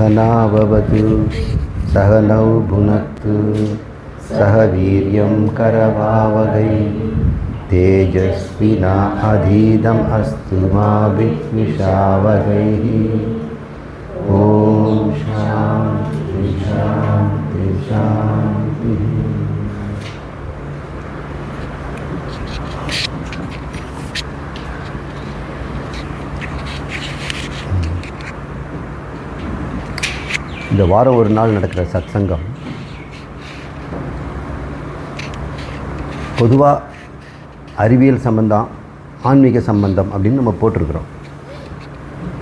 सहनाववतु सहनौ भुनक्तु सह वीर्यं करवावहै तेजस्विना अधीदम् अस्तु मा विद्विषावहैः ॐ शान्ति शान्ति शान्तिः இந்த வாரம் ஒரு நாள் நடக்கிற சத்சங்கம் பொதுவாக அறிவியல் சம்பந்தம் ஆன்மீக சம்பந்தம் அப்படின்னு நம்ம போட்டிருக்கிறோம்.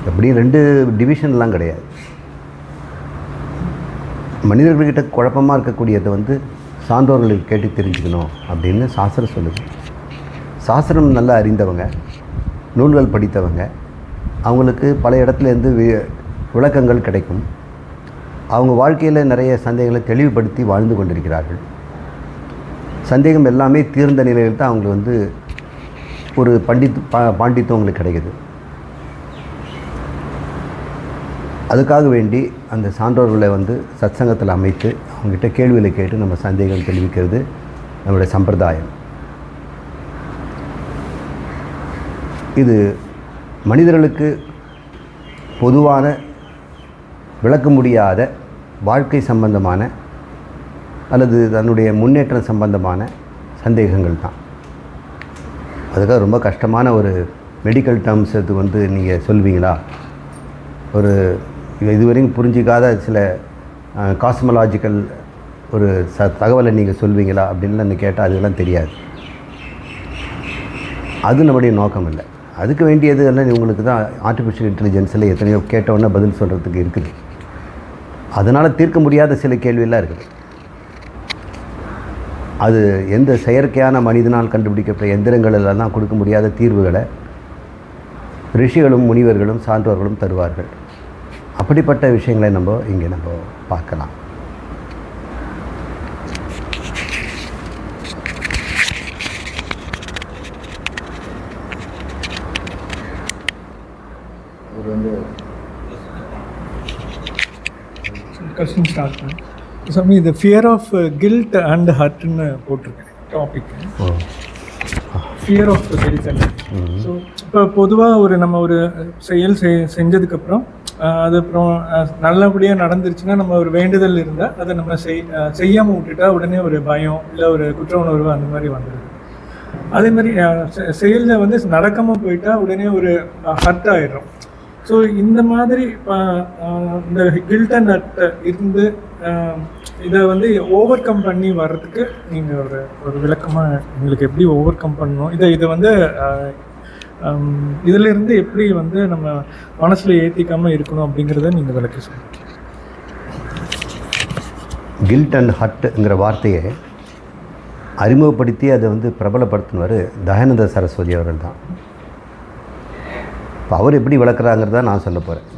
அப்படி ரெண்டு டிவிஷன்லாம் கிடையாது. மனிதர்கள்கிட்ட குழப்பமாக இருக்கக்கூடியதை வந்து சான்றோர்களுக்கு கேட்டு தெரிஞ்சுக்கணும் அப்படின்னு சாஸ்திரம் சொல்லுது. சாஸ்திரம் நல்லா அறிந்தவங்க நூல்கள் படித்தவங்க அவங்களுக்கு பல இடத்துலேருந்து வி- விளக்கங்கள் கிடைக்கும். அவங்க வாழ்க்கையில் நிறைய சந்தேகங்களை தெளிவுபடுத்தி வாழ்ந்து கொண்டிருக்கிறார்கள். சந்தேகம் எல்லாமே தீர்ந்த நிலையில் தான் அவங்களுக்கு வந்து ஒரு பண்டித் பா பாண்டித்துவம் அவங்களுக்கு கிடைக்குது. அதுக்காக வேண்டி அந்த சான்றோர்களை வந்து சத்சங்கத்தில் அமைத்து அவங்ககிட்ட கேள்விகளை கேட்டு நம்ம சந்தேகம் தெளிவிக்கிறது நம்மளுடைய சம்பிரதாயம். இது மனிதர்களுக்கு பொதுவான விளக்க முடியாத வாழ்க்கை சம்பந்தமான அல்லது தன்னுடைய முன்னேற்றம் சம்பந்தமான சந்தேகங்கள் தான். அதுக்காக ரொம்ப கஷ்டமான ஒரு மெடிக்கல் டேர்ம்ஸ் வந்து நீங்கள் சொல்வீங்களா? ஒரு இதுவரையும் புரிஞ்சிக்காத சில காஸ்மலாஜிக்கல் ஒரு ச தகவலை நீங்கள் சொல்வீங்களா? அப்படின்லாம் கேட்டால் அதுக்கெல்லாம் தெரியாது. அது நம்முடைய நோக்கம் இல்லை. அதுக்கு வேண்டியது எல்லாம் உங்களுக்கு தான் ஆர்டிஃபிஷியல் இன்டெலிஜென்ஸில் எத்தனையோ கேட்டவுடனே பதில் சொல்கிறதுக்கு இருக்குது. அதனால் தீர்க்க முடியாத சில கேள்வியெல்லாம் இருக்குது அது எந்த செயற்கையான மனிதனால் கண்டுபிடிக்கப்பட்ட எந்திரங்களெல்லாம் கொடுக்க முடியாத தீர்வுகளை ரிஷிகளும் முனிவர்களும் சான்றோர்களும் தருவார்கள். அப்படிப்பட்ட விஷயங்களை நம்ம இங்கே நம்ம பார்க்கலாம். கொஸ்டின் ஸ்டார்ட் பண்ணேன் சாமி இது ஃபியர் ஆஃப் கில்ட் அண்ட் ஹர்ட்னு போட்டிருக்கேன் topic fear of medicine so இப்போ பொதுவாக ஒரு நம்ம ஒரு செயல் செய் செஞ்சதுக்கப்புறம் அது அப்புறம் நல்லபடியாக நடந்துருச்சுன்னா நம்ம ஒரு வேண்டுதல் இருந்தால் அதை நம்ம செய் செய்யாமல் விட்டுட்டா உடனே ஒரு பயம் இல்லை ஒரு குற்ற உணர்வு அந்த மாதிரி வந்துடுது அதே மாதிரி செயலில் வந்து நடக்காமல் போயிட்டா உடனே ஒரு ஹர்ட் ஆயிடுறோம். ஸோ இந்த மாதிரி இந்த கில்ட் அண்ட் ஹர்ட் இருந்து இதை வந்து ஓவர் கம் பண்ணி வர்றதுக்கு நீங்கள் ஒரு ஒரு விளக்கமாக உங்களுக்கு எப்படி ஓவர் கம் பண்ணணும்? இதை இதை வந்து இதிலிருந்து எப்படி வந்து நம்ம மனசில் ஏற்றிக்காமல் இருக்கணும் அப்படிங்கிறத நீங்கள் விளக்கி சொல்லுங்க. கில்ட் அண்ட் ஹட்டுங்கிற வார்த்தையை அறிமுகப்படுத்தி அதை வந்து பிரபலப்படுத்தினவர் தயானந்த சரஸ்வதி அவர்கள் தான். இப்போ அவர் எப்படி விளக்குறாங்கிறத நான் சொல்ல போகிறேன்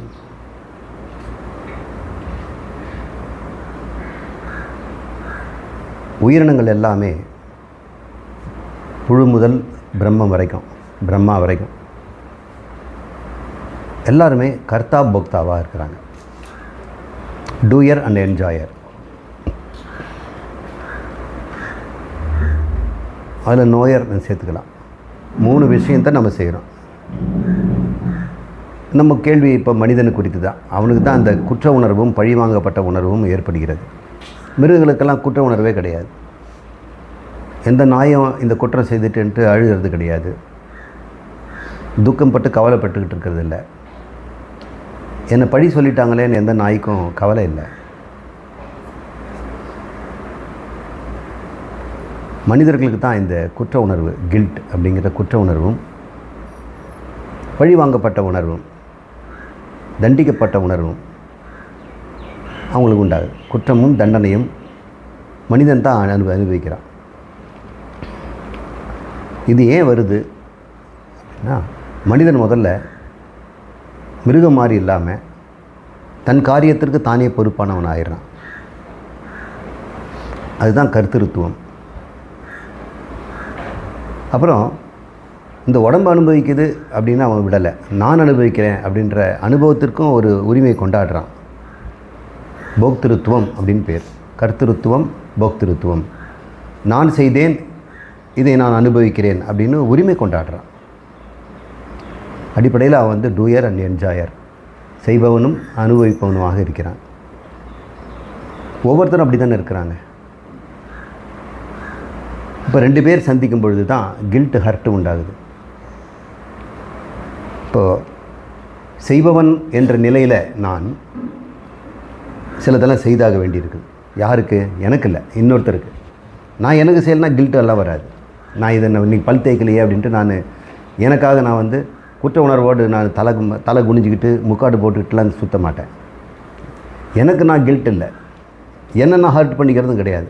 உயிரினங்கள் எல்லாமே புழு முதல் பிரம்மம் வரைக்கும் பிரம்மா வரைக்கும். எல்லாருமே கர்த்தா போக்தாவாக இருக்கிறாங்க. Doer and enjoyer. அதில் நோயர் சேர்த்துக்கலாம். மூணு விஷயத்தை நம்ம செய்கிறோம் நம்ம கேள்வி இப்போ மனிதனு குறித்து தான் அவனுக்கு தான் அந்த குற்ற உணர்வும் பழிவாங்கப்பட்ட உணர்வும் ஏற்படுகிறது. மிருகங்களுக்கெல்லாம் குற்ற உணர்வே கிடையாது. எந்த நாயும் இந்த குற்றம் செய்துட்டுன்ட்டு அழுகிறது கிடையாது. துக்கம் பட்டு கவலைப்பட்டுக்கிட்டு இருக்கிறது இல்லை. என்னை பழி சொல்லிட்டாங்களேன்னு எந்த நாய்க்கும் கவலை இல்லை. மனிதர்களுக்கு தான் இந்த குற்ற உணர்வு கில்ட் அப்படிங்கிற குற்ற உணர்வும் பழி வாங்கப்பட்ட உணர்வும் தண்டிக்கப்பட்ட உணர்வும் அவங்களுக்கு உண்டாகுது. குற்றமும் தண்டனையும் மனிதன் தான் அனுபவி அனுபவிக்கிறான். இது ஏன் வருது அப்படின்னா மனிதன் முதல்ல மிருகம் மாதிரி இல்லாமல் தன் காரியத்திற்கு தானே பொறுப்பானவன் ஆயிடுறான். அதுதான் கருத்திருத்துவம். அப்புறம் இந்த உடம்பு அனுபவிக்குது அப்படின்னு அவன் விடலை. நான் அனுபவிக்கிறேன் அப்படின்ற அனுபவத்திற்கும் ஒரு உரிமை கொண்டாடுறான். போக்திருத்துவம் அப்படின்னு பேர். கர்த்திருத்துவம் போக்திருத்துவம். நான் செய்தேன் இதை நான் அனுபவிக்கிறேன் அப்படின்னு உரிமை கொண்டாடுறான். அடிப்படையில் அவன் வந்து டூயர் அண்ட் என்ஜாயர் செய்பவனும் அனுபவிப்பவனுமாக இருக்கிறான். ஒவ்வொருத்தரும் அப்படி தானே இருக்கிறாங்க? இப்போ ரெண்டு பேர் சந்திக்கும் பொழுது தான் கில்ட்டு ஹர்ட்டு உண்டாகுது. இப்போது செய்பவன் என்ற நிலையில் நான் சிலதெல்லாம் செய்தாக வேண்டியிருக்கு யாருக்கு? எனக்கு இல்லை இன்னொருத்தருக்கு. நான் எனக்கு செய்யலைனா கில்ட்டு எல்லாம் வராது. நான் இதை நான் இன்னைக்கு பல் தேய்க்கலையே அப்படின்ட்டு நான் எனக்காக நான் வந்து குற்ற உணர்வோடு நான் தலை கு- தலை குனிஞ்சிக்கிட்டு முக்காடு போட்டுக்கிட்டுலாம் சுத்த மாட்டேன். எனக்கு நான் கில்ட் இல்லை. என்ன நான் ஹர்ட் பண்ணிக்கிறதும் கிடையாது.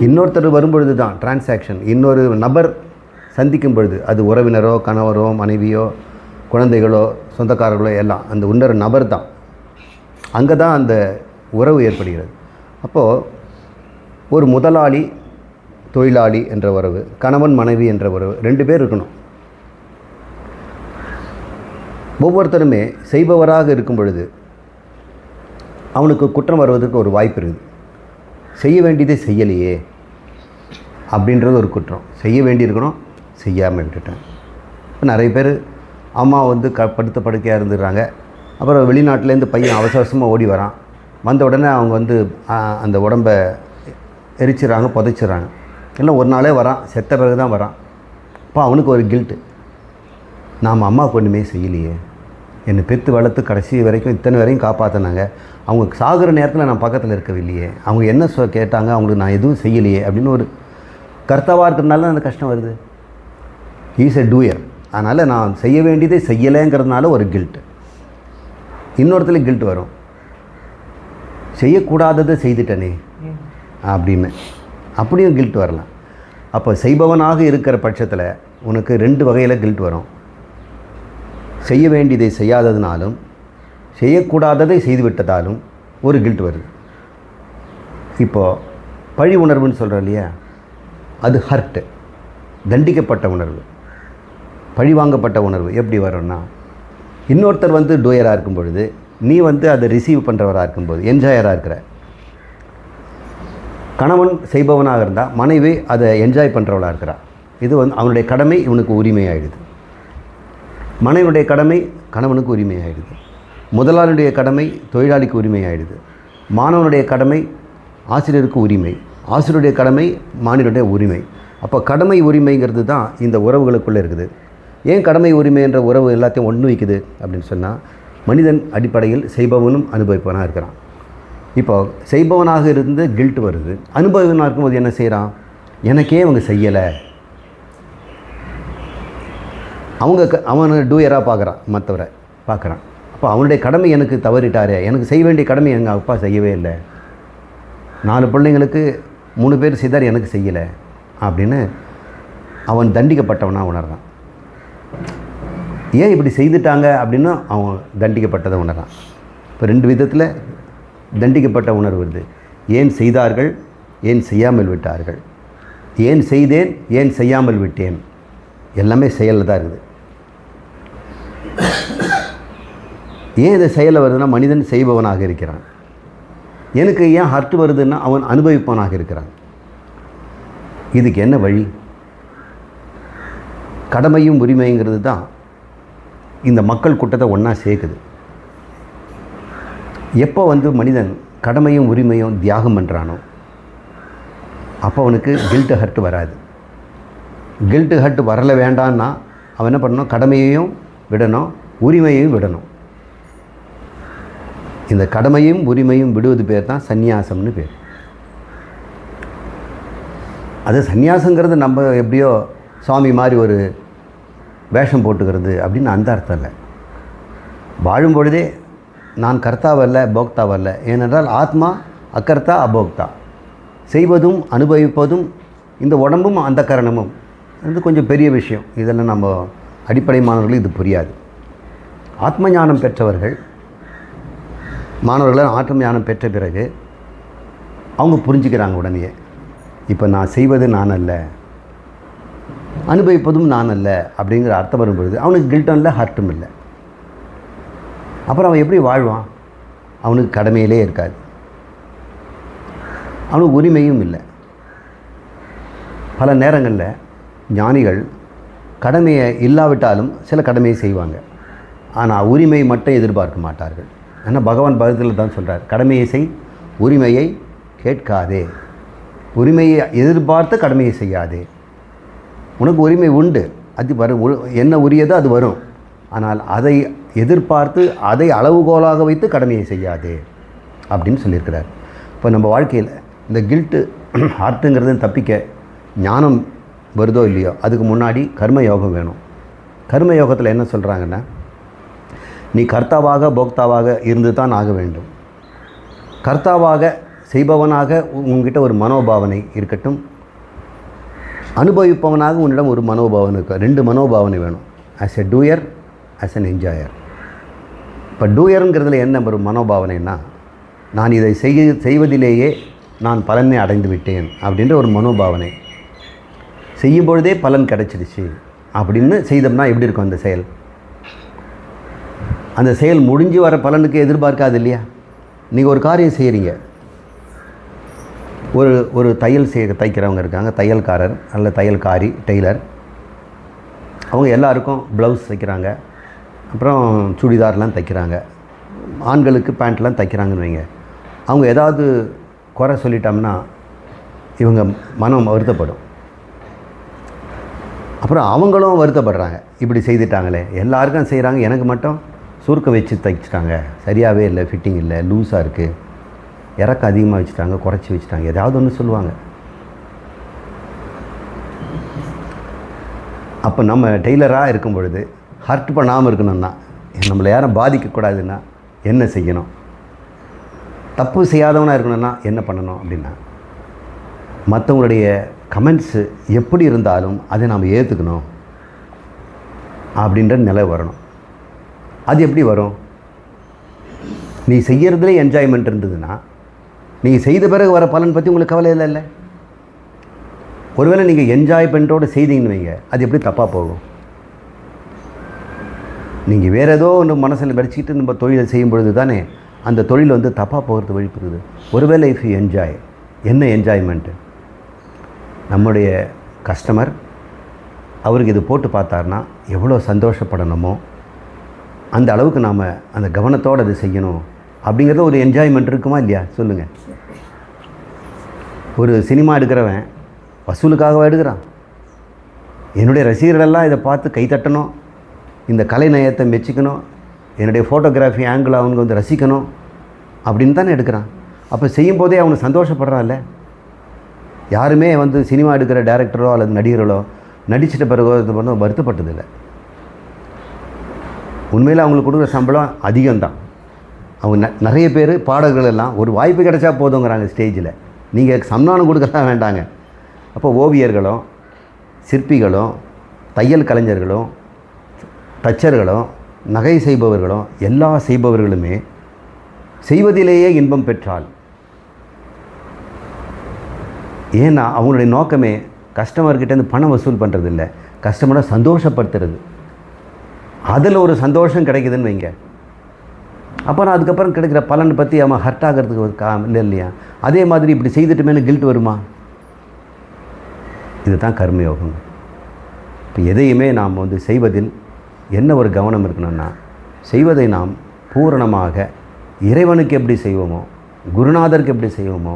இன்னொருத்தர் வரும்பொழுது தான் டிரான்சாக்ஷன் இன்னொரு நபர் சந்திக்கும் பொழுது அது உறவினரோ கணவரோ மனைவியோ குழந்தைகளோ சொந்தக்காரர்களோ எல்லாம் அந்த உன்னர நபர் தான். அங்கே தான் அந்த உறவு ஏற்படுகிறது. அப்போது ஒரு முதலாளி தொழிலாளி என்ற உறவு கணவன் மனைவி என்ற உறவு ரெண்டு பேர் இருக்கணும். ஒவ்வொருத்தருமே செய்பவராக இருக்கும் பொழுது அவனுக்கு குற்றம் வருவதற்கு ஒரு வாய்ப்பு இருக்குது. செய்ய வேண்டியதை செய்யலையே அப்படின்றது ஒரு குற்றம். செய்ய வேண்டியிருக்கணும் செய்யாமல் விட்டுட்டேன். இப்போ நிறைய பேர் அம்மா வந்து க படுத்த படுக்கையாக இருந்துடுறாங்க. அப்புறம் வெளிநாட்டிலேருந்து பையன் அவசர அவசரமாக ஓடி வரான். வந்த உடனே அவங்க வந்து அந்த உடம்பை எரிச்சிடுறாங்க புதைச்சிடுறாங்க. இல்லை ஒரு நாளே வரான். செத்த பிறகு தான் வரான். அப்போ அவனுக்கு ஒரு கில்ட்டு நாம் அம்மாவுக்கு ஒன்றுமே செய்யலையே. என்னை பெற்று வளர்த்து கடைசி வரைக்கும் இத்தனை வரையும் காப்பாற்றினாங்க அவங்க சாகுற நேரத்தில் நான் பக்கத்தில் இருக்கவில்லையே. அவங்க என்ன சொ கேட்டாங்க அவங்களுக்கு நான் எதுவும் செய்யலையே. அப்படின்னு ஒரு கர்த்தாவாக இருக்கிறதுனால தான் அந்த கஷ்டம் வருது. ஈஸ் எ டூயர் அதனால் நான் செய்ய வேண்டியதை செய்யலைங்கிறதுனால ஒரு கில்ட்டு இன்னொருத்துல கில்ட் வரும். செய்யக்கூடாததை செய்துட்டனே அப்படின்னு. அப்படியும் கில்ட் வரலாம். அப்போ செய்பவனாக இருக்கிற பட்சத்தில் உனக்கு ரெண்டு வகையில் கில்ட் வரும். செய்ய வேண்டியதை செய்யாததுனாலும் செய்யக்கூடாததை செய்துவிட்டதாலும் ஒரு கில்ட் வருது. இப்போது பழி உணர்வுன்னு சொல்கிறோம் இல்லையா? அது ஹர்ட்டு தண்டிக்கப்பட்ட உணர்வு. பழிவாங்கப்பட்ட உணர்வு எப்படி வரும்னா இன்னொருத்தர் வந்து டூயராக இருக்கும் பொழுது நீ வந்து அதை ரிசீவ் பண்ணுறவராக இருக்கும்போது என்ஜாயராக இருக்கிற. கணவன் செய்பவனாக இருந்தால் மனைவி அதை என்ஜாய் பண்ணுறவளாக இருக்கிறா. இது வந்து அவனுடைய கடமை இவனுக்கு உரிமையாகிடுது மனைவியுடைய கடமை கணவனுக்கு உரிமையாகிடுது முதலாளியுடைய கடமை தொழிலாளிக்கு உரிமையாகிடுது மாணவனுடைய கடமை ஆசிரியருக்கு உரிமை. ஆசிரியருடைய கடமை மாநிலருடைய உரிமை. அப்போ கடமை உரிமைங்கிறது தான் இந்த உறவுகளுக்குள்ளே இருக்குது. ஏன் கடமை உரிமை என்ற உறவு எல்லாத்தையும் ஒன்று வைக்குது அப்படின்னு சொன்னால் மனிதன் அடிப்படையில் செய்பவனும் அனுபவிப்பவனாக இருக்கிறான். இப்போ செய்பவனாக இருந்து கில்ட் வருது. அனுபவனாக இருக்கும்போது என்ன செய்கிறான் எனக்கே அவங்க செய்யலை. அவங்க க அவனை டூயராக பார்க்குறான் மற்றவரை பார்க்குறான் அப்போ அவனுடைய கடமை எனக்கு தவறிட்டார் எனக்கு செய்ய வேண்டிய கடமை எங்கள் அப்பா செய்யவே இல்லை. நாலு பிள்ளைங்களுக்கு மூணு பேர் செய்தார் எனக்கு செய்யலை அப்படின்னு அவன் தண்டிக்கப்பட்டவனாக உணர்றான். ஏன் இப்படி செய்துட்டாங்க அப்படின்னு அவன் தண்டிக்கப்பட்டதை உணர்றான். இப்போ ரெண்டு விதத்தில் தண்டிக்கப்பட்ட உணர்வு வருது. ஏன் செய்தார்கள்? ஏன் செய்யாமல் விட்டார்கள்? ஏன் செய்தேன்? ஏன் செய்யாமல் விட்டேன்? எல்லாமே செயலில் தான் இருக்குது. ஏன் இதை செயலில் வருதுன்னா மனிதன் செய்பவனாக இருக்கிறான். எனக்கு ஏன் ஹர்ட் வருதுன்னா அவன் அனுபவிப்பவனாக இருக்கிறான். இதுக்கு என்ன வழி? கடமையும் உரிமைங்கிறது தான் இந்த மக்கள் கூட்டத்தை ஒன்றா சேர்க்குது. எப்போ வந்து மனிதன் கடமையும் உரிமையும் தியாகம் பண்ணுறானோ அப்போ அவனுக்கு கில்ட்டு ஹர்ட் வராது. கில்ட்டு ஹர்ட் வரல வேண்டான்னா அவன் என்ன பண்ணணும்? கடமையையும் விடணும் உரிமையையும் விடணும். இந்த கடமையும் உரிமையும் விடுவது பேர் தான் சந்நியாசம்னு பேர். அது சந்நியாசங்கிறது நம்ம எப்படியோ சுவாமி மாதிரி ஒரு வேஷம் போட்டுக்கிறது அப்படின்னு அந்த அர்த்தம் இல்லை. வாழும் பொழுதே நான் கர்த்தாவல்ல போக்தாவல்ல. ஏனென்றால் ஆத்மா அக்கர்த்தா அபோக்தா. செய்வதும் அனுபவிப்பதும் இந்த உடம்பும் அந்த கரணமும். வந்து கொஞ்சம் பெரிய விஷயம். இதெல்லாம் நம்ம அடிப்படை மாணவர்களுக்கு இது புரியாது. ஆத்ம ஞானம் பெற்றவர்கள் மாணவர்கள் ஆத்ம ஞானம் பெற்ற பிறகு அவங்க புரிஞ்சுக்கிறாங்க உடனே. இப்போ நான் செய்வது நான் அல்ல. அனுபவிப்பதும் நான் அல்ல அப்படிங்கிற அர்த்தம் வரும்பொழுது அவனுக்கு கில்ட்டும் இல்லை ஹர்ட்டும் இல்லை. அப்புறம் அவன் எப்படி வாழ்வான்? அவனுக்கு கடமையிலே இருக்காது. அவனுக்கு உரிமையும் இல்லை. பல நேரங்களில் ஞானிகள் கடமையை இல்லாவிட்டாலும் சில கடமையை செய்வாங்க. ஆனால் உரிமை மட்டும் எதிர்பார்க்க மாட்டார்கள். ஏன்னா பகவான் பகத்தில் தான் சொல்கிறார் கடமையை செய் உரிமையை கேட்காதே. உரிமையை எதிர்பார்த்து கடமையை செய்யாதே. உனக்கு உரிமை உண்டு. அது வரும். உ- என்ன உரியதோ அது வரும். ஆனால் அதை எதிர்பார்த்து அதை அளவுகோலாக வைத்து கடமையை செய்யாதே அப்படின்னு சொல்லியிருக்கிறார். இப்போ நம்ம வாழ்க்கையில் இந்த கில்ட்டு ஹார்ட்டுங்கிறது தப்பிக்க ஞானம் வருதோ இல்லையோ அதுக்கு முன்னாடி கர்ம யோகம் வேணும். கர்ம யோகத்தில் என்ன சொல்கிறாங்கன்னா நீ கர்த்தாவாக போக்தாவாக இருந்து தான் ஆக வேண்டும். கர்த்தாவாக செய்பவனாக உ- ஒரு மனோபாவனை இருக்கட்டும் அனுபவிப்பவனாக உன்னிடம் ஒரு மனோபாவனை இருக்கும் ரெண்டு மனோபாவனை வேணும். As a doer as an enjoyer இப்போ டூயருங்கிறதுல என்ன ஒரு மனோபாவனைன்னா நான் இதை செய்ய செய்வதிலேயே நான் பலனை அடைந்து விட்டேன் அப்படின்ற ஒரு மனோபாவனை. செய்யும் பொழுதே பலன் கிடைச்சிடுச்சு அப்படின்னு செய்தோம்னா எப்படி இருக்கும் அந்த செயல்? அந்த செயல் முடிஞ்சு வர பலனுக்கு எதிர்பார்க்காது இல்லையா? நீங்கள் ஒரு காரியம் செய்கிறீங்க ஒரு ஒரு தையல் செய்ய தைக்கிறவங்க இருக்காங்க. தையல்காரர் அல்ல தையல்காரி டெய்லர். அவங்க எல்லாருக்கும் ப்ளவுஸ் தைக்கிறாங்க. அப்புறம் சுடிதார்லாம் தைக்கிறாங்க. ஆண்களுக்கு பேண்ட்லாம் தைக்கிறாங்கன்னு வைங்க. அவங்க ஏதாவது குறை சொல்லிட்டோம்னா இவங்க மனம் வருத்தப்படும். அப்புறம் அவங்களும் வருத்தப்படுறாங்க. இப்படி செய்துட்டாங்களே. எல்லாருக்கும் செய்கிறாங்க எனக்கு மட்டும் சுருக்க வச்சு தைச்சிட்டாங்க. சரியாகவே இல்லை ஃபிட்டிங் இல்லை லூஸாக இருக்குது இறக்க அதிகமாக வச்சுட்டாங்க குறைச்சி வச்சுட்டாங்க. ஏதாவது ஒன்று சொல்லுவாங்க. அப்போ நம்ம டெய்லராக இருக்கும் பொழுது ஹர்ட் பண்ணாமல் இருக்கணும்னா நம்மளை யாரும் பாதிக்கக்கூடாதுன்னா என்ன செய்யணும்? தப்பு செய்யாதவனாக இருக்கணும்னா என்ன பண்ணணும் அப்படின்னா மற்றவங்களுடைய கமெண்ட்ஸு எப்படி இருந்தாலும் அதை நாம் ஏற்றுக்கணும் அப்படின்ற நிலை வரணும். அது எப்படி வரும்? நீ செய்கிறதுலே என்ஜாய்மெண்ட் இருந்ததுன்னா நீங்கள் செய்த பிறகு வர பலன் பற்றி உங்களுக்கு கவலை இல்லை இல்லை? ஒருவேளை நீங்கள் என்ஜாய்மெண்ட்டோடு செய்தீங்கன்னு வைங்க அது எப்படி தப்பாக போகும்? நீங்கள் வேறு ஏதோ ஒன்று மனசில் வடிச்சிட்டு நம்ம தொழிலை செய்யும் பொழுது தானே அந்த தொழில் வந்து தப்பாக போகிறது வழிபடுது ஒருவேளை இஃப் யூ என்ஜாய் என்ன என்ஜாய்மெண்ட்டு நம்முடைய கஸ்டமர் அவருக்கு இது போட்டு பார்த்தாருன்னா எவ்வளோ சந்தோஷப்படணுமோ அந்த அளவுக்கு நாம் அந்த கவனத்தோடு அதை செய்யணும் அப்படிங்கிறது ஒரு என்ஜாய்மெண்ட் இருக்குமா இல்லையா? சொல்லுங்கள் ஒரு சினிமா எடுக்கிறவன் வசூலுக்காகவா எடுக்கிறான்? என்னுடைய ரசிகர்களெல்லாம் இதை பார்த்து கைத்தட்டணும் இந்த கலை நயத்தை மெச்சிக்கணும் என்னுடைய ஃபோட்டோகிராஃபி ஆங்கிள் அவங்க வந்து ரசிக்கணும் அப்படின்னு தானே எடுக்கிறான். அப்போ செய்யும் போதே அவனுக்கு சந்தோஷப்படுறான்ல? யாருமே வந்து சினிமா எடுக்கிற டேரக்டரோ அல்லது நடிகர்களோ நடிச்சிட்ட பிறகோ இது பண்ண வருத்தப்பட்டதில்லை. உண்மையில் அவங்களுக்கு கொடுக்குற சம்பளம் அதிகம்தான். அவங்க நிறைய பேர் பாடகர்கள் எல்லாம் ஒரு வாய்ப்பு கிடைச்சா போதுங்கிறாங்க ஸ்டேஜில் நீங்கள் சம்மானம் கொடுக்கலாம் வேண்டாங்க. அப்போ ஓவியர்களும் சிற்பிகளும் தையல் கலைஞர்களும் டச்சர்களும் நகை செய்பவர்களும் எல்லா செய்பவர்களுமே செய்வதிலேயே இன்பம் பெற்றால். ஏன்னா அவங்களுடைய நோக்கமே கஸ்டமர்கிட்டேருந்து பணம் வசூல் பண்ணுறதில்ல கஸ்டமரை சந்தோஷப்படுத்துறது. அதில் ஒரு சந்தோஷம் கிடைக்குதுன்னு வைங்க. அப்புறம் அதுக்கப்புறம் கிடைக்கிற பலன் பற்றி அவன் ஹர்ட் ஆகிறதுக்கு ஒரு கா இல்லை இல்லையா? அதே மாதிரி இப்படி செய்துட்டுமேனு கில்ட் வருமா? இதுதான் கர்மயோகம் இப்போ எதையுமே நாம் வந்து செய்வதில் என்ன ஒரு கவனம் இருக்கணும்னா செய்வதை நாம் பூரணமாக இறைவனுக்கு எப்படி செய்வோமோ குருநாதருக்கு எப்படி செய்வோமோ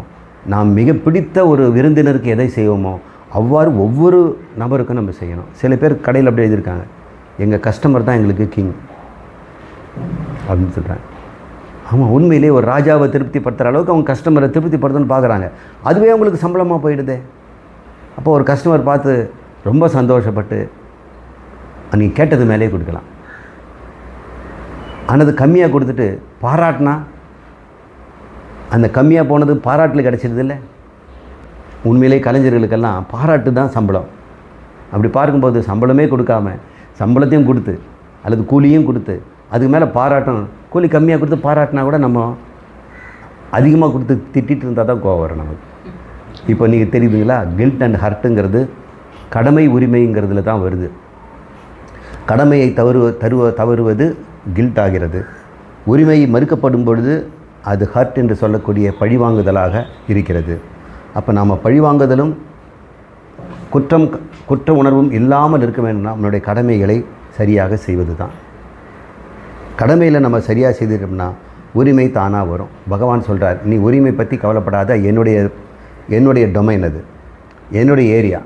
நாம் மிக பிடித்த ஒரு விருந்தினருக்கு எதை செய்வோமோ அவ்வாறு ஒவ்வொரு நபருக்கும் நம்ம செய்யணும். சில பேர் கடையில் அப்படி எழுதியிருக்காங்க. எங்கள் கஸ்டமர் தான் எங்களுக்கு கிங் அப்படின்னு சொல்கிறாங்க ஆமாம் உண்மையிலே ஒரு ராஜாவை திருப்திப்படுத்துகிற அளவுக்கு அவங்க கஸ்டமரை திருப்திப்படுத்தணும்னு பார்க்குறாங்க அதுவே அவங்களுக்கு சம்பளமாக போயிடுது. அப்போ ஒரு கஸ்டமர் பார்த்து ரொம்ப சந்தோஷப்பட்டு நீ கேட்டது மேலே கொடுக்கலாம். ஆனது கம்மியாக கொடுத்துட்டு பாராட்டினா? அந்த கம்மியாக போனது பாராட்டில் கிடச்சிருது இல்லை? உண்மையிலே கலைஞர்களுக்கெல்லாம் பாராட்டு தான் சம்பளம். அப்படி பார்க்கும்போது சம்பளமே கொடுக்காம சம்பளத்தையும் கொடுத்து அல்லது கூலியும் கொடுத்து அதுக்கு மேலே பாராட்டம் கூலி கம்மியாக கொடுத்து பாராட்டினா கூட நம்ம அதிகமாக கொடுத்து திட்டிட்டு இருந்தால் தான் கோவம் வரும் நமக்கு. இப்போ நீங்கள் தெரியுதுங்களா? கில்ட் அண்ட் ஹர்ட்டுங்கிறது கடமை உரிமைங்கிறதுல தான் வருது. கடமையை தவறு தருவ தவறுவது கில்ட் ஆகிறது. உரிமை மறுக்கப்படும் பொழுது அது ஹர்ட் என்று சொல்லக்கூடிய பழிவாங்குதலாக இருக்கிறது. அப்போ நாம் பழிவாங்குதலும் குற்றம் குற்ற உணர்வும் இல்லாமல் இருக்க வேண்டும்னா நம்மளுடைய கடமைகளை சரியாக செய்வது தான் கடமையில் நம்ம சரியாக செய்துட்டோம்னா உரிமை தானாக வரும். பகவான் சொல்கிறார் நீ உரிமை பற்றி கவலைப்படாத என்னுடைய என்னுடைய டொமைன் அது. என்னுடைய ஏரியா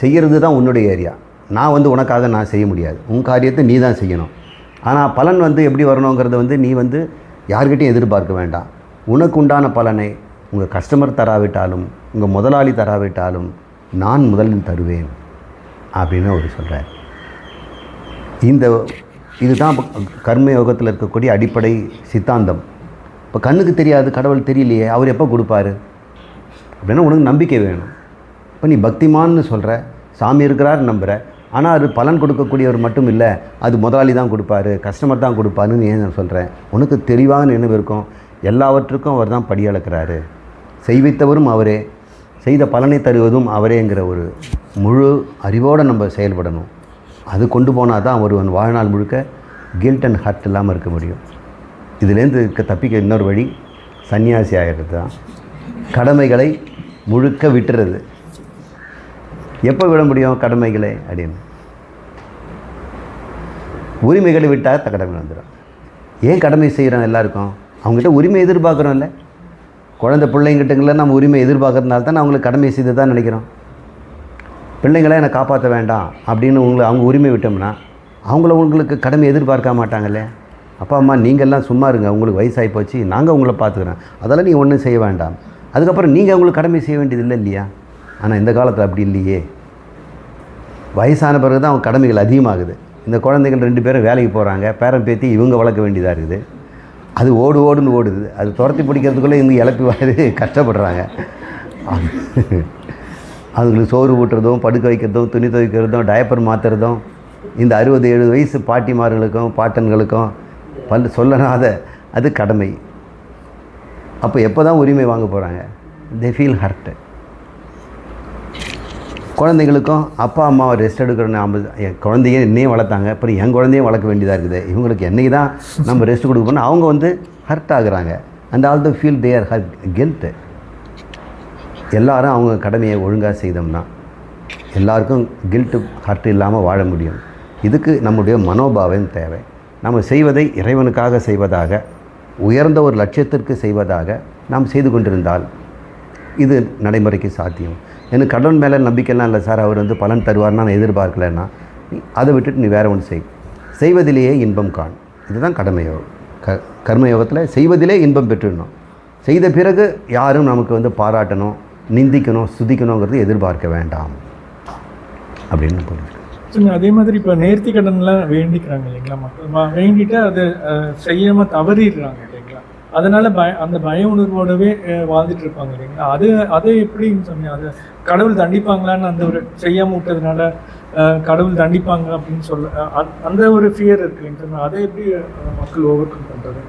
செய்கிறது தான் உன்னுடைய ஏரியா நான் வந்து உனக்காக நான் செய்ய முடியாது. உன் காரியத்தை நீ தான் செய்யணும். ஆனால் பலன் வந்து எப்படி வரணுங்கிறத வந்து நீ வந்து யார்கிட்டையும் எதிர்பார்க்க வேண்டாம். உனக்கு உண்டான பலனை உங்கள் கஸ்டமர் தராவிட்டாலும் உங்கள் முதலாளி தராவிட்டாலும் நான் முதலில் தருவேன். அப்படின்னு அவர் சொல்கிறார் இந்த இதுதான் இப்ப கர்ம யோகத்தில் இருக்கக்கூடிய அடிப்படை சித்தாந்தம். இப்போ கண்ணுக்கு தெரியாது கடவுள் தெரியலையே அவர் எப்போ கொடுப்பாரு? அப்படின்னா உனக்கு நம்பிக்கை வேணும். இப்போ நீ பக்திமான்னு சொல்கிற சாமி இருக்கிறார் நம்புகிற ஆனால் அது பலன் கொடுக்கக்கூடியவர் மட்டும் இல்லை அது முதலாளி தான் கொடுப்பாரு கஸ்டமர் தான் கொடுப்பாருன்னு ஏன் நான் சொல்கிறேன் உனக்கு தெளிவாக நினைவு இருக்கும். எல்லாவற்றுக்கும் அவர் தான் படியளக்கிறாரு செய்வித்தவரும் அவரே செய்த பலனை தருவதும் அவரேங்கிற ஒரு முழு அறிவோடு நம்ம செயல்படணும். அது கொண்டு போனால் தான் ஒருவன் வாழ்நாள் முழுக்க கில்ட் அண்ட் ஹர்ட் இல்லாமல் இருக்க முடியும். இதுலேருந்து இருக்க தப்பிக்க இன்னொரு வழி சன்னியாசி ஆகிறது தான். கடமைகளை முழுக்க விட்டுறது. எப்போ விட முடியும் கடமைகளை அப்படின்னு? உரிமைகளை விட்டால் த கடமை வந்துடும். ஏன் கடமை செய்கிறோம் எல்லாருக்கும்? அவங்ககிட்ட உரிமை எதிர்பார்க்குறோம்ல. குழந்தை பிள்ளைங்கிட்டங்கள நம்ம உரிமை எதிர்பார்க்கறதுனால தான் அவங்களுக்கு கடமை செய்து தான் நினைக்கிறோம். பிள்ளைங்களை என்னை காப்பாற்ற வேண்டாம் அப்படின்னு உங்களை அவங்க உரிமை விட்டோம்னா அவங்கள உங்களுக்கு கடமை எதிர்பார்க்க மாட்டாங்கல்ல அப்பா அம்மா நீங்கள்லாம் சும்மா இருங்க உங்களுக்கு வயசாகி போச்சு நாங்கள் உங்களை பார்த்துக்குறோம். அதெல்லாம் நீ ஒன்றும் செய்ய வேண்டாம். அதுக்கப்புறம் நீங்கள் அவங்களுக்கு கடமை செய்ய வேண்டியது இல்லை இல்லையா? ஆனால் இந்த காலத்தில் அப்படி இல்லையே. வயசான பிறகு தான் அவங்க கடமைகள் அதிகமாகுது. இந்த குழந்தைகள் ரெண்டு பேரும் வேலைக்கு போகிறாங்க பேரன் பேத்தி இவங்க வளர்க்க வேண்டியதாக இருக்குது. அது ஓடு ஓடுன்னு ஓடுது. அது துரத்தி பிடிக்கிறதுக்குள்ளே இவங்க இழப்பி வாரி கஷ்டப்படுறாங்க. அதுங்களுக்கு சோறு ஊட்டுறதும் படுக்க வைக்கிறதும் துணி துவைக்கிறதும் டயப்பர் மாற்றுறதும் இந்த அறுபது எழுபது வயசு பாட்டிமார்களுக்கும் பாட்டன்களுக்கும் பல் சொல்லனாத அது கடமை. அப்போ எப்போ தான் உரிமை வாங்க போகிறாங்க தே ஃபீல் ஹர்ட்டு குழந்தைங்களுக்கும் அப்பா அம்மாவை ரெஸ்ட் எடுக்கிற நம்ம என் குழந்தைய என்னையும் வளர்த்தாங்க. அப்புறம் என் குழந்தையும் வளர்க்க வேண்டியதாக இருக்குது. இவங்களுக்கு என்னைக்கு தான் நம்ம ரெஸ்ட் கொடுக்கணும் அவங்க வந்து ஹர்ட் ஆகுறாங்க. And all the feel their hurt guilt எல்லாரும் அவங்க கடமையை ஒழுங்காக செய்தோம்னா எல்லாருக்கும் கில்ட்டு ஹர்ட் இல்லாமல் வாழ முடியும். இதுக்கு நம்முடைய மனோபாவம் தேவை. நம்ம செய்வதை இறைவனுக்காக செய்வதாக உயர்ந்த ஒரு லட்சியத்திற்கு செய்வதாக நாம் செய்து கொண்டிருந்தால் இது நடைமுறைக்கு சாத்தியம். எனக்கு கடவுள் மேலே நம்பிக்கைலாம் இல்லை சார் அவர் வந்து பலன் தருவார்னா நான் எதிர்பார்க்கலன்னா நீ அதை விட்டுட்டு நீ வேற ஒன்று செய். செய்வதிலேயே இன்பம் காண். இதுதான் கடமையோகம். க கர்மயோகத்தில் செய்வதிலே இன்பம் பெற்றுடணும். செய்த பிறகு யாரும் நமக்கு வந்து பாராட்டணும் நிந்திக்கணும் சுதிக்கணுங்கிறது எதிர்பார்க்க வேண்டாம். அப்படின்னு சரிங்க அதே மாதிரி இப்போ நேர்த்தி கடன்லாம் வேண்டிக்கிறாங்க இல்லைங்களா மக்கள்? வேண்டிட்டு அது அஹ், செய்யாம தவறிடுறாங்க இல்லைங்களா? அதனால பய அந்த பய உணர்வோடவே வாழ்ந்துட்டு இருப்பாங்க இல்லைங்களா? அது அதை எப்படின்னு சொன்னீங்க? அது கடவுள் தண்டிப்பாங்களான்னு அந்த ஒரு செய்யாம விட்டதுனால கடவுள் தண்டிப்பாங்க அப்படின்னு சொல்ல அந்த- ஒரு ஃபியர் இருக்கு இல்லைங்களா? அதை எப்படி மக்கள் ஓவர் கம் பண்ணுறது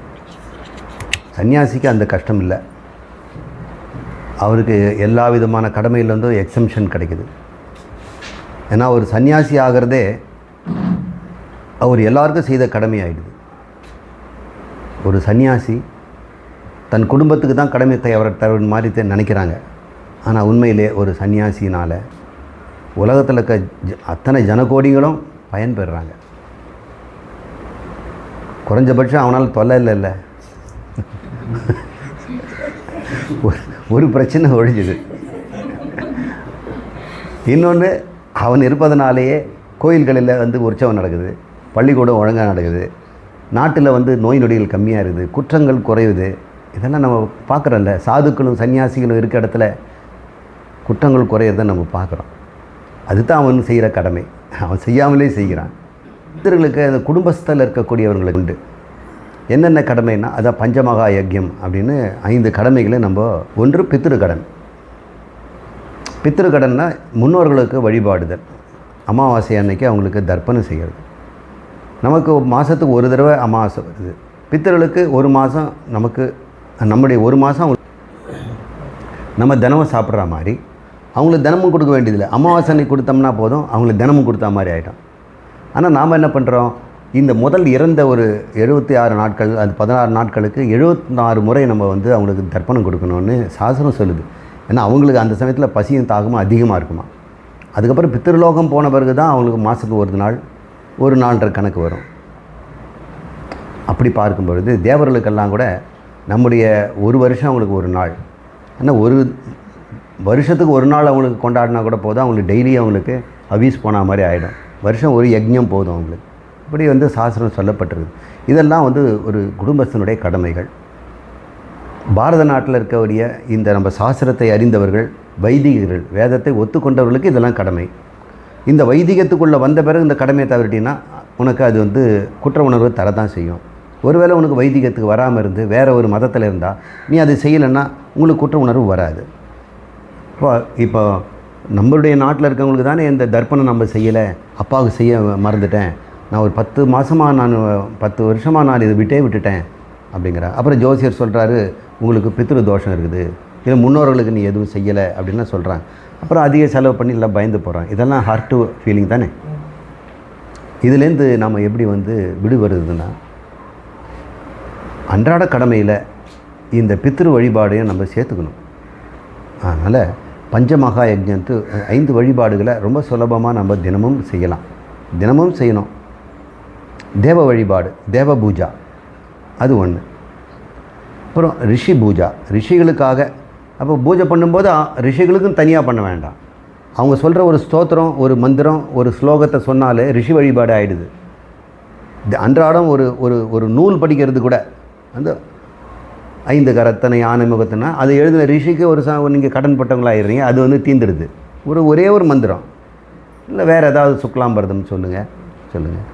சன்னியாசிக்கு அந்த கஷ்டம் இல்லை. அவருக்கு எல்லா விதமான கடமையிலேருந்தும் எக்ஸம்ஷன் கிடைக்குது. ஏன்னா ஒரு சன்னியாசி ஆகிறதே அவர் எல்லாருக்கும் செய்த கடமை ஆகிடுது ஒரு சன்னியாசி தன் குடும்பத்துக்கு தான் கடமை தவிர தவிர மாதிரி நினைக்கிறாங்க. ஆனால் உண்மையிலே ஒரு சன்னியாசினால் உலகத்தில் இருக்க ஜ- அத்தனை ஜனகோடிகளும் பயன்பெறுறாங்க குறைஞ்சபட்சம் அவனால் தொல்லை இல்லை இல்லை ஒரு பிரச்சனை ஒழிஞ்சுது. இன்னொன்று அவன் இருப்பதனாலேயே கோயில்களில் வந்து உற்சவம் நடக்குது பள்ளிக்கூடம் ஒழுங்காக நடக்குது நாட்டில் வந்து நோய் நொடிகள் கம்மியாக இருக்குது குற்றங்கள் குறையுது. இதெல்லாம் நம்ம பார்க்குறோம்ல சாதுக்களும் சன்னியாசிகளும் இருக்க இடத்துல குற்றங்கள் குறையிறத நம்ம பார்க்குறோம் அதுதான் அவன் செய்கிற கடமை. அவன் செய்யாமலே செய்கிறான். பித்தர்களுக்கு அந்த குடும்பஸ்தில் இருக்கக்கூடியவர்களுக்கு உண்டு. என்னென்ன கடமைன்னா அதான் பஞ்சமகா யஜ்யம் அப்படின்னு ஐந்து கடமைகளை நம்ம ஒன்று பித்திருக்கடன் பித்திருக்கடன்னா முன்னோர்களுக்கு வழிபாடுதல். அமாவாசை அன்னைக்கு அவங்களுக்கு தர்ப்பணம் செய்கிறது நமக்கு மாதத்துக்கு ஒரு தடவை அமாவாசை வருது. பித்தர்களுக்கு ஒரு மாதம் நமக்கு நம்முடைய ஒரு மாதம் நம்ம தினமும் சாப்பிட்ற மாதிரி அவங்களுக்கு தினமும் கொடுக்க வேண்டியதில்லை. அமாவாசை அன்னைக்கு கொடுத்தோம்னா போதும் அவங்களுக்கு தினமும் கொடுத்தா மாதிரி ஆகிட்டோம் ஆனால் நாம் என்ன பண்ணுறோம் இந்த முதல் இறந்த ஒரு எழுபத்தி ஆறு நாட்கள் அது பதினாறு நாட்களுக்கு எழுபத்தாறு முறை நம்ம வந்து அவங்களுக்கு தர்ப்பணம் கொடுக்கணும்னு சாசனம் சொல்லுது. ஏன்னா அவங்களுக்கு அந்த சமயத்தில் பசியும் தாகமும் அதிகமாக இருக்குமா? அதுக்கப்புறம் பித்திருலோகம் போன பிறகு தான் அவங்களுக்கு மாதத்துக்கு ஒரு நாள் ஒரு நாள்ன்ற கணக்கு வரும். அப்படி பார்க்கும் பொழுது தேவர்களுக்கெல்லாம் கூட நம்முடைய ஒரு வருஷம் அவங்களுக்கு ஒரு நாள். ஆனால் ஒரு வருஷத்துக்கு ஒரு நாள் அவங்களுக்கு கொண்டாடினா கூட போதும் அவங்களுக்கு டெய்லி அவங்களுக்கு அவீஸ் போன மாதிரி ஆகிடும் வருஷம் ஒரு யஜ்ஞம் போதும் அவங்களுக்கு. இப்படி வந்து சாஸ்திரம் சொல்லப்பட்டிருக்கு இதெல்லாம் வந்து ஒரு குடும்பத்தினுடைய கடமைகள். பாரத நாட்டில் இருக்கக்கூடிய இந்த நம்ம சாஸ்திரத்தை அறிந்தவர்கள் வைதிகர்கள் வேதத்தை ஒத்துக்கொண்டவர்களுக்கு இதெல்லாம் கடமை. இந்த வைதிகத்துக்குள்ளே வந்த பிறகு இந்த கடமையை தவிர்ட்டினா உனக்கு அது வந்து குற்ற உணர்வு தரதான் செய்யும். ஒருவேளை உனக்கு வைதிகத்துக்கு வராமல் இருந்து வேறு ஒரு மதத்தில் இருந்தால் நீ அதை செய்யலைன்னா உங்களுக்கு குற்ற உணர்வு வராது. இப்போ இப்போ நம்மளுடைய நாட்டில் இருக்கவங்களுக்கு தானே இந்த தர்ப்பணம் நம்ம செய்யலை அப்பாவுக்கு செய்ய மறந்துட்டேன் நான் ஒரு பத்து மாதமாக நான் பத்து வருஷமாக நான் இதை விட்டே விட்டுட்டேன் அப்படிங்கிற. அப்புறம் ஜோசியர் சொல்கிறாரு உங்களுக்கு பித்ரு தோஷம் இருக்குது. இல்லை முன்னோர்களுக்கு நீ எதுவும் செய்யலை அப்படின்னு சொல்கிறாங்க அப்புறம் அதிக செலவு பண்ணி எல்லாம் பயந்து போகிறான் இதெல்லாம் ஹார்ட் ஃபீலிங் தானே? இதுலேருந்து நம்ம எப்படி வந்து விடுபடுறதுன்னா அன்றாட கடமையில் இந்த பித்ரு வழிபாடையும் நம்ம சேர்த்துக்கணும். அதனால் பஞ்சமகா யஜ்ஞத்து ஐந்து வழிபாடுகளை ரொம்ப சுலபமாக நம்ம தினமும் செய்யலாம். தினமும் செய்யணும். தேவ வழிபாடு தேவ பூஜா அது ஒன்று அப்புறம் ரிஷி பூஜா. ரிஷிகளுக்காக அப்போ பூஜை பண்ணும்போது ரிஷிகளுக்கும் தனியாக பண்ண வேண்டாம். அவங்க சொல்கிற ஒரு ஸ்தோத்திரம் ஒரு மந்திரம் ஒரு ஸ்லோகத்தை சொன்னாலே ரிஷி வழிபாடு ஆகிடுது அன்றாடம் ஒரு ஒரு ஒரு நூல் படிக்கிறது கூட. அந்த ஐந்து கரத்தனை யானை முகத்தினா அது எழுதின ரிஷிக்கு ஒரு ச நீங்கள் கடன் பட்டவங்களாகிடுறீங்க அது வந்து தீந்துடுது. ஒரு ஒரே ஒரு மந்திரம். இல்லை வேறு ஏதாவது சுக்லாம்பரதம் சொல்லுங்கள் சொல்லுங்கள்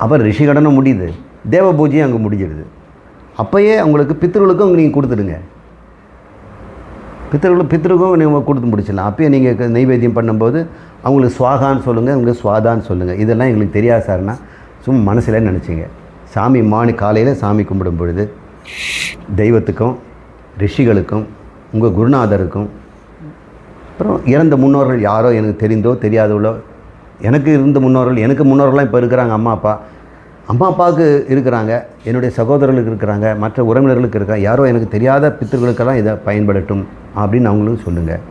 அப்புறம் ரிஷிகடனும் முடியுது. தேவ பூஜையும் அங்கே முடிஞ்சிடுது. அப்போயே அவங்களுக்கு பித்ருகளுக்கும் நீங்கள் கொடுத்துடுங்க. பித்தர்களும் பித்தருக்கும் நீங்கள் கொடுத்து முடிச்சிடலாம். அப்போயே நீங்கள் நைவேத்தியம் பண்ணும்போது அவங்களுக்கு சுவாகான்னு சொல்லுங்கள் அவங்களுக்கு சுவாதான்னு சொல்லுங்கள் இதெல்லாம் எங்களுக்கு தெரியாது சார்னா சும்மா மனசில் நினச்சிங்க. சாமி மானி காலையில் சாமி கும்பிடும் பொழுது தெய்வத்துக்கும் ரிஷிகளுக்கும் உங்கள் குருநாதருக்கும் அப்புறம் இறந்த முன்னோர்கள் யாரோ எனக்கு தெரிந்தோ தெரியாதவளோ எனக்கு இருந்த முன்னோர்கள் எனக்கு முன்னோர்கள்லாம் இப்போ இருக்கிறாங்க அம்மா அப்பா. அம்மா அப்பாவுக்கு இருக்கிறாங்க என்னுடைய சகோதரர்களுக்கு இருக்கிறாங்க மற்ற உறவினர்களுக்கு இருக்காங்க யாரோ எனக்கு தெரியாத பித்தர்களுக்கெல்லாம் இதை பயன்படட்டும் அப்படின்னு அவங்களுக்கு சொல்லுங்கள்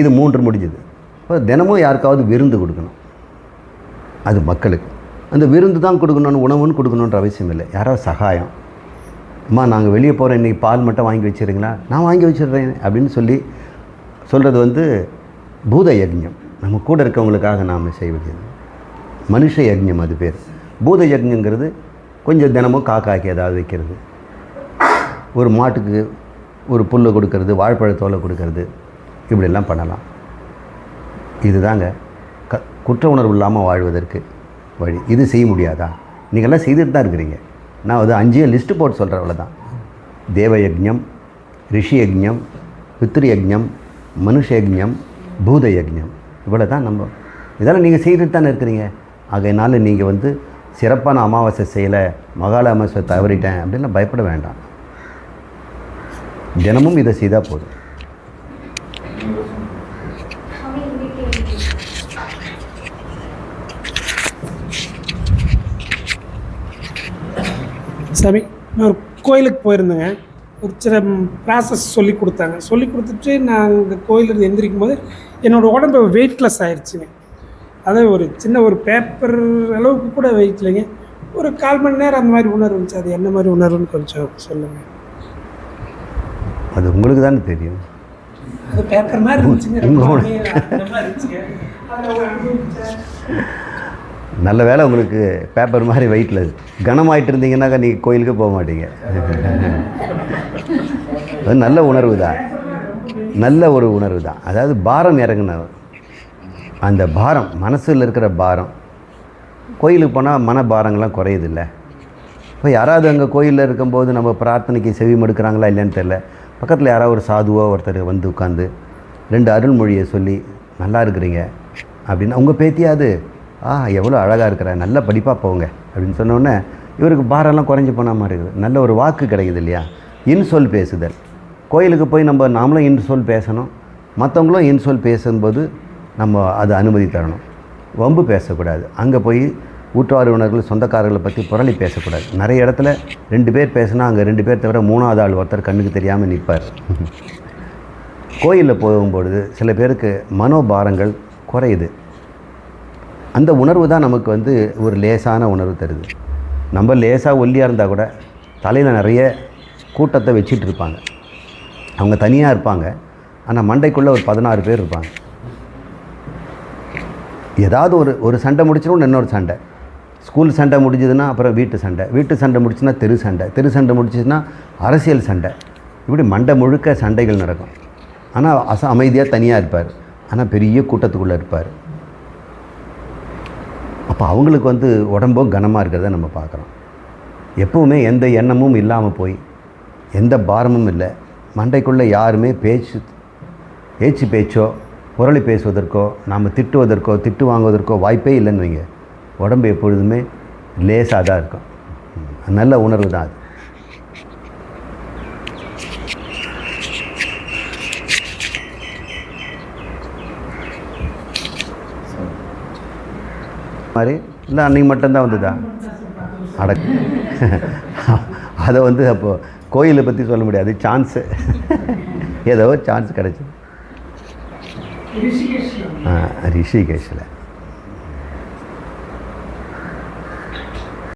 இது மூன்று முடிஞ்சுது. இப்போ தினமும் யாருக்காவது விருந்து கொடுக்கணும். அது மக்களுக்கு. அந்த விருந்து தான் கொடுக்கணும்னு உணவுன்னு கொடுக்கணுன்ற அவசியம் இல்லை. யாராவது சகாயம். அம்மா நாங்கள் வெளியே போகிறோம் இன்றைக்கி பால் மட்டும் வாங்கி வச்சுருங்களா நான் வாங்கி வச்சிடுறேன் அப்படின்னு சொல்லி சொல்கிறது வந்து பூத யஜ்ஞம் நம்ம கூட இருக்கவங்களுக்காக நாம் செய்வது. மனுஷ யஜ்யம் அது பேர். பூத யஜ்ஞங்கிறது கொஞ்சம் தினமும் காக்காய்க்கு ஏதாவது வைக்கிறது. ஒரு மாட்டுக்கு ஒரு புல்லை கொடுக்கறது வாழைப்பழத்தோலை கொடுக்கறது இப்படிலாம் பண்ணலாம். இதுதாங்க. க குற்ற உணர்வு இல்லாமல் வாழ்வதற்கு வழி. இது செய்ய முடியாதா? நீங்கள்லாம் செய்துட்டு தான் இருக்கிறீங்க. நான் அது அஞ்சே லிஸ்ட்டு போட்டு சொல்கிறேன் அவ்வளோதான் தேவ யஜ்ஞம் ரிஷி யஜ்ஞம் பித்ரு யஜ்ஞம் மனுஷ யஜ்ஞம் பூத யஜ்ஞம். இவ்வளோ தான் நம்ம. இதெல்லாம் நீங்கள் செய்துட்டு தானே இருக்கிறீங்க. ஆகையினால நீங்கள் வந்து சிறப்பான அமாவாசை செய்யலை மகால அமாவாசை தவறிட்டேன் அப்படின்லாம் பயப்பட வேண்டாம். தினமும் இதை செய்தால் போதும். சாமி நான் ஒரு கோயிலுக்கு போயிருந்தேங்க. ஒரு சில ப்ராசஸ் சொல்லி கொடுத்தாங்க. சொல்லி கொடுத்துட்டு நான் அந்த கோயிலிருந்து எந்திரிக்கும் போது என்னோடய உடம்பு வெயிட்லெஸ் ஆயிடுச்சுங்க அதே ஒரு சின்ன ஒரு பேப்பர் அளவுக்கு கூட வெயிட் இல்லைங்க. ஒரு கால் மணி நேரம் அந்த மாதிரி உணர்வு இருந்துச்சு. அது என்ன மாதிரி உணர்வுன்னு கொஞ்சம் சொல்லுங்கள் அது உங்களுக்கு தானே தெரியும். அது பேப்பர் மாதிரி இருந்துச்சுங்க. நல்ல வேளை உங்களுக்கு பேப்பர் மாதிரி வெயிட்டில் கனமாயிட்டு இருந்தீங்கன்னாக்கா நீங்கள் கோயிலுக்கு போக மாட்டீங்க. அது நல்ல உணர்வு தான். நல்ல ஒரு உணர்வு தான் அதாவது பாரம் இறங்குன அந்த பாரம் மனசில் இருக்கிற பாரம். கோயிலுக்கு போனால் மன பாரங்கள்லாம் குறையுதில்ல. இப்போ யாராவது அங்கே கோயிலில் இருக்கும்போது நம்ம பிரார்த்தனைக்கு செவி மடுக்கிறாங்களா இல்லைன்னு தெரில பக்கத்தில் யாராவது ஒரு சாதுவோ ஒருத்தர் வந்து உட்காந்து ரெண்டு அருள்மொழியை சொல்லி நல்லா இருக்கிறீங்க. அப்படின்னு அவங்க பேத்தியாவது ஆ எவ்வளோ அழகாக இருக்கிற நல்ல படிப்பாக போங்க. அப்படின்னு சொன்னோடனே இவருக்கு பாரம்லாம் குறைஞ்சி போன மாதிரி இருக்குது. நல்ல ஒரு வாக்கு கிடைக்குது இல்லையா? இன்சொல் பேசுதல். கோயிலுக்கு போய் நம்ம நாமளும் இன்சொல் பேசணும் மற்றவங்களும் இன்சொல் பேசும்போது நம்ம அது அனுமதி தரணும். வம்பு பேசக்கூடாது. அங்கே போய் ஊற்றார் உணர்கள் சொந்தக்காரர்களை பற்றி புரளி பேசக்கூடாது. நிறைய இடத்துல ரெண்டு பேர் பேசினா அங்கே ரெண்டு பேர் தவிர மூணாவது ஆள் ஒருத்தர் கண்ணுக்கு தெரியாமல் நிற்பார் கோயிலில் போகும்பொழுது சில பேருக்கு மனோபாரங்கள் குறையுது. அந்த உணர்வு தான் நமக்கு வந்து ஒரு லேசான உணர்வு தருது. நம்ம லேசாக ஒல்லியாக இருந்தால் கூட தலையில் நிறைய கூட்டத்தை வச்சிட்ருப்பாங்க அவங்க தனியாக இருப்பாங்க. ஆனால் மண்டைக்குள்ளே ஒரு பதினாறு பேர் இருப்பாங்க. ஏதாவது ஒரு ஒரு சண்டை முடிச்சிடும் இன்னொரு சண்டை. ஸ்கூல் சண்டை முடிஞ்சதுன்னா அப்புறம் வீட்டு சண்டை. வீட்டு சண்டை முடிச்சுன்னா தெரு சண்டை. தெரு சண்டை முடிச்சதுன்னா அரசியல் சண்டை. இப்படி மண்டை முழுக்க சண்டைகள் நடக்கும். ஆனால் அச அமைதியாக தனியாக இருப்பார். ஆனால் பெரிய கூட்டத்துக்குள்ளே இருப்பார். அப்போ அவங்களுக்கு வந்து உடம்பும் கனமாக இருக்கிறத நம்ம பார்க்குறோம். எப்போவுமே எந்த எண்ணமும் இல்லாமல் போய் எந்த பாரமும் இல்லை. மண்டைக்குள்ளே யாருமே பேச்சு பேச்சு பேச்சோ புரளி பேசுவதற்கோ நாம் திட்டுவதற்கோ திட்டு வாங்குவதற்கோ வாய்ப்பே இல்லைன்னு வைங்க. உடம்பு எப்பொழுதுமே லேசாக தான் இருக்கும். நல்ல உணர்வு தான் அது. மாதிரி இல்லை அன்றைக்கி மட்டும்தான் வந்துதா? அட அதை வந்து அப்போது கோயிலை பற்றி சொல்ல முடியாது. சான்ஸு ஏதோ சான்ஸ் கிடச்சி ஆ ரிஷிகேஷில்.